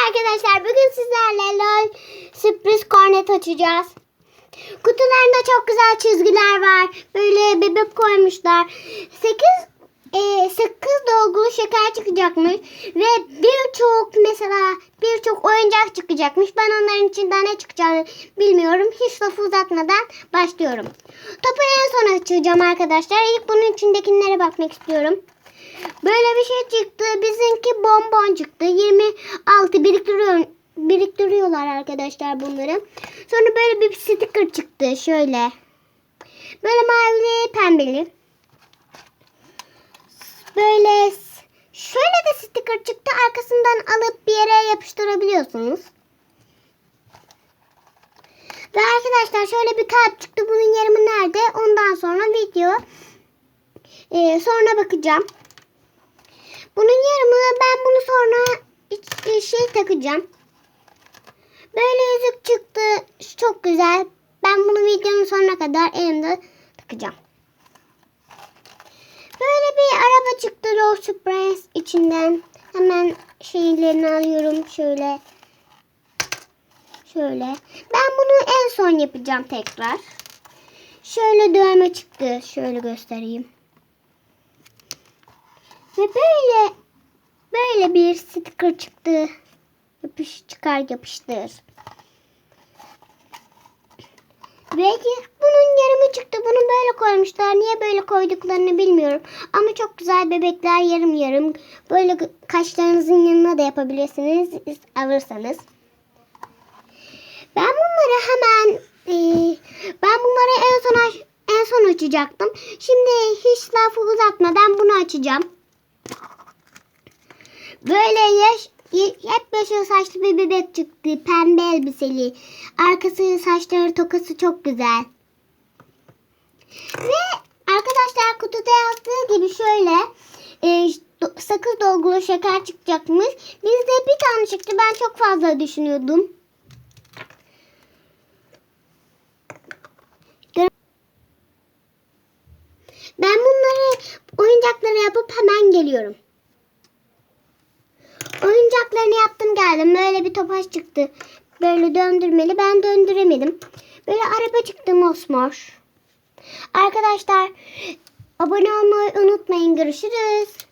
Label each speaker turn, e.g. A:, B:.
A: Merhaba arkadaşlar. Bugün sizlerle LOL sürpriz kornet açacağız. Kutularında çok güzel çizgiler var. Böyle bebek koymuşlar. 8 e, sakız dolgulu şeker çıkacakmış. Ve birçok mesela birçok oyuncak çıkacakmış. Ben onların içinden ne çıkacağını bilmiyorum. Hiç lafı uzatmadan başlıyorum. Topu en son açacağım arkadaşlar. İlk bunun içindekilere bakmak istiyorum. Böyle bir şey çıktı. Bizimki bonbon çıktı. 26 biriktiriyor, biriktiriyorlar arkadaşlar bunları. Sonra böyle bir sticker çıktı. Şöyle. Böyle mavili pembeli. Böyle şöyle de sticker çıktı. Arkasından alıp bir yere yapıştırabiliyorsunuz. Ve arkadaşlar şöyle bir kalp çıktı. Bunun yarımı nerede? Ondan sonra video. Ee, sonra bakacağım. Bunun yarımı ben bunu sonra e, şey takacağım. Böyle yüzük çıktı. Çok güzel. Ben bunu videonun sonuna kadar elimde takacağım. Böyle bir araba çıktı Low Surprise içinden. Hemen şeylerini alıyorum şöyle. Şöyle. Ben bunu en son yapacağım tekrar. Şöyle dövme çıktı. Şöyle göstereyim. Ve böyle böyle bir sticker çıktı. Yapış çıkar yapıştır. Ve bunun yarımı çıktı. Bunu böyle koymuşlar. Niye böyle koyduklarını bilmiyorum. Ama çok güzel bebekler yarım yarım. Böyle kaşlarınızın yanına da yapabilirsiniz alırsanız. Ben bunları hemen e, ben bunları en son en son açacaktım. Şimdi hiç lafı uzatmadan bunu açacağım. Böyle yaş, hep yeşil saçlı bir bebek çıktı. Pembe elbiseli. Arkası saçları tokası çok güzel. Ve arkadaşlar kutuda yazdığı gibi şöyle e, do- sakız dolgulu şeker çıkacakmış. Bizde bir tane çıktı. Ben çok fazla düşünüyordum. Ben bunları oyuncakları yapıp hemen geliyorum. Oyuncaklarını yaptım geldim. Böyle bir topaç çıktı. Böyle döndürmeli. Ben döndüremedim. Böyle araba çıktı mosmor. Arkadaşlar abone olmayı unutmayın. Görüşürüz.